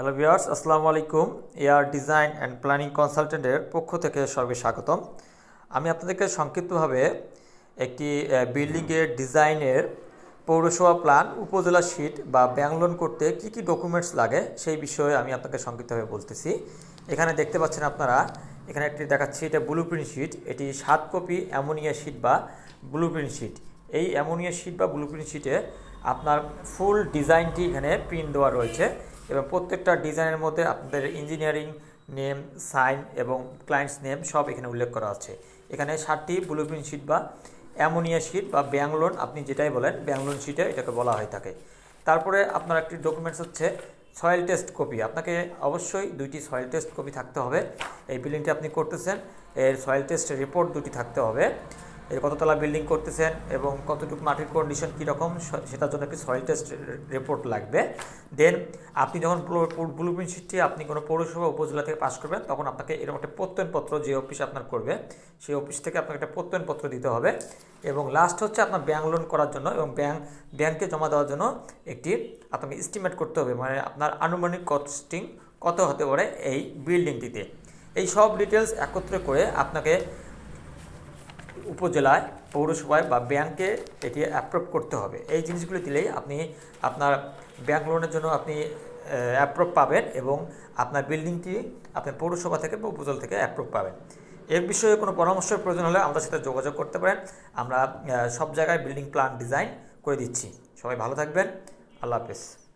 Hello viewers আসসালামু আলাইকুম air design and planning কনসালটেন্টের পক্ষ থেকে সর্বে স্বাগতম আমি আপনাদেরকে সংক্ষিপ্তভাবে একটি বিল্ডিংয়ের ডিজাইনের পৌরসভা প্ল্যান উপজেলা শীট বা ব্যাংক লোন করতে কি কি ডকুমেন্টস লাগে সেই বিষয়ে আমি আপনাকে সংক্ষিপ্তভাবে বলতেছি। এখানে দেখতে পাচ্ছেন আপনারা, এখানে একটি দেখাচ্ছি, এটা ব্লু প্রিন্ট শিট এটি সাত কপি অ্যামোনিয়া শিট বা ব্লু প্রিন্ট শিট এই অ্যামোনিয়া শিট বা ব্লু প্রিন্ট শিটে আপনার ফুল ডিজাইনটি এখানে প্রিন্ট দেওয়া রয়েছে। এবং প্রত্যেকটা ডিজাইনের মধ্যে আপনাদের ইঞ্জিনিয়ারিং নেম সাইন এবং ক্লায়েন্টস নেম সব এখানে উল্লেখ করা আছে। এখানে ষাটটি ব্লু প্রিন্ট শিট বা অ্যামোনিয়া শিট বা ব্যাংলোন আপনি যেটাই বলেন ব্যাংলোন শিটে এটাকে বলা হয়ে থাকে। তারপরে আপনার একটি ডকুমেন্টস হচ্ছে সয়েল টেস্ট কপি আপনাকে অবশ্যই দুইটি সয়েল টেস্ট কপি থাকতে হবে। এই বিল্ডিংটি আপনি করতেছেন, এর সয়েল টেস্ট রিপোর্ট দুটি থাকতে হবে। এর কততলা বিল্ডিং করতেছেন এবং কতটুকু মাটির কন্ডিশন কীরকম সেটার জন্য একটি সয়েল টেস্ট রিপোর্ট লাগবে। দেন আপনি যখন ব্লু প্রিন্ট শিটটি আপনি কোনো পৌরসভা উপজেলা থেকে পাস করবেন, তখন আপনাকে এরকম একটা প্রত্যয়নপত্র যে অফিস আপনার করবে, সেই অফিস থেকে আপনাকে একটা প্রত্যয়নপত্র দিতে হবে। এবং লাস্ট হচ্ছে আপনার ব্যাংক লোন করার জন্য এবং ব্যাংক ব্যাংকে জমা দেওয়ার জন্য একটি আপনাকে এস্টিমেট করতে হবে মানে আপনার আনুমানিক কস্টিং কত হতে পারে এই বিল্ডিংটিতে এই সব ডিটেলস একত্রে করে আপনাকে উপজেলায়, পৌরসভায় বা ব্যাংকে এটি অ্যাপ্রুভ করতে হবে। এই জিনিসগুলো দিলেই আপনি আপনার ব্যাংক লোনের জন্য আপনি অ্যাপ্রুভ পাবেন এবং আপনার বিল্ডিংটি আপনি পৌরসভা থেকে বা উপজেলা থেকে অ্যাপ্রুভ পাবেন। এর বিষয়ে কোনো পরামর্শের প্রয়োজন হলে আমাদের সাথে যোগাযোগ করতে পারেন। আমরা সব জায়গায় বিল্ডিং প্ল্যান ডিজাইন করে দিচ্ছি। সবাই ভালো থাকবেন। আল্লাহ হাফেজ।